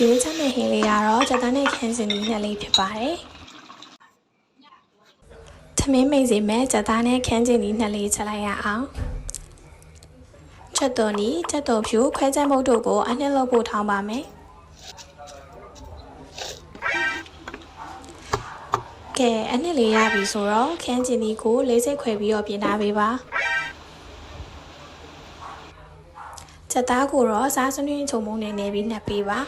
ဒီနေ့ချက်မဲ့ဟင်းလေးကတော့ချက်သားနဲ့ခင်းစင်လေးနဲ့လေးဖြစ်ပါတယ်သမင်းမိတ်စီမဲ့ချက်သားနဲ့ခင်းစင်လေးနဲ့လေးချက်လိုက်ရအောင်ချက်တော်နီချက်တော်ဖြူခွဲချက်မုတ်တို့ကိုအနှစ်လောက်ပို့ထောင်းပါမယ်ကဲအနှစ်လေးရပြီဆိုတော့ခင်းကျင်ဒီကိုလေးစိတ်ခွဲပြီးတော့ပြင်ထားပေးပါချက်သားကိုတော့စားစနွင်းချုံမုံနဲ့နေပြီးနှက်ပေးပါ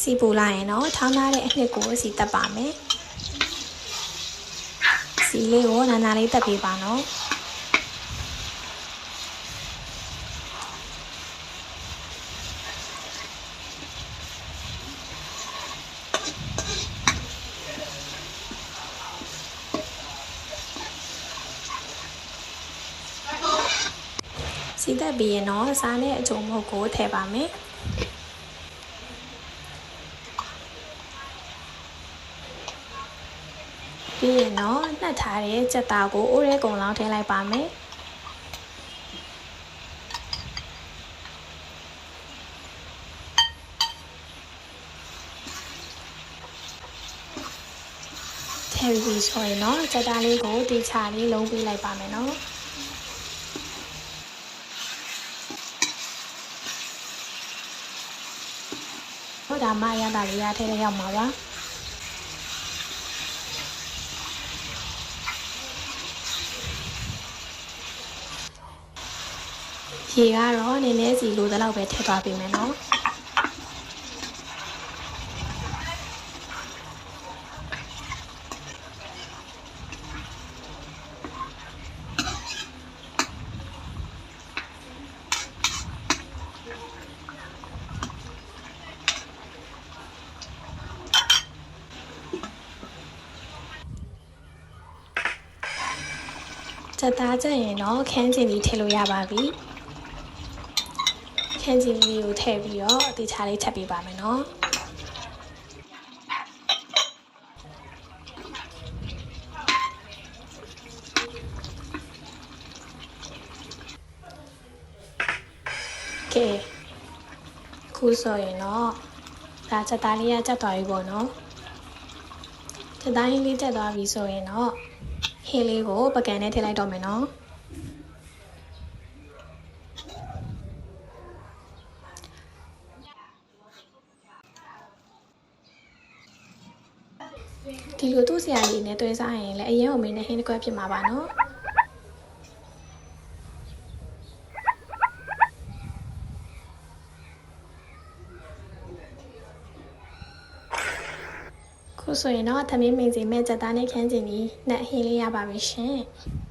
စီပူလိုက်ရင်တော့ထောင်းထားတဲ့အနှစ်ကိုစီတက်ပါမယ်စီလေးကိုနာနာလေးတက်ပေးပါနော်စီတက်ပြီးရင်တော့စားနဲ့အကြုံမုတ်ကိုထည့်ပါမယ် ပြီးရင်တော့နှက်ထားတဲ့ကြက်သားကိုအိုးရဲကုံလောင်းထည့်လိုက်ပါမယ်ထည့်ပြီးဆိုရင်တော့ကြက်သားလေးကိုတေချာလေးလုံးပေးလိုက်ပါမယ်နော်ဟောဒါမှရတာလေးရထည့်လိုက်ရောက်မှာပါ ရေကတော့နည်းနည်းစီလိုသလောက်ပဲထည့်သွားပေးမယ်နော်ချက်သားချက်ရင်တော့ခန်းကျင်ပြီးထည့်လို့ရပါပြီ ခန်းကျင်လေးကိုထည့်ပြီးတော့အသေးချာလေးချက်ပေးပါမယ်နော်ကဲခုဆိုရင်တော့ဒါချက်သားလေးကချက်သွားပြီပေါ့နော်ချက်သားရင်းလေးချက်သွားပြီဆိုရင်တော့ဟင်းလေးကိုပကံနဲ့ထည့်လိုက်တော့မယ်နော် ဒီလိုသူ့ဆရာကြီးနဲ့တွေ့စားရင်လည်းအရင်အမေနဲ့ဟင်းတစ်ခွက်ဖြစ်မှာပါနော်ခုဆိုရင်တော့သမင်းမင်းစီမဲ့ချက်သားနဲ့ခန်းကျင်ပြီးနဲ့ဟင်းလေးရပါပြီရှင်။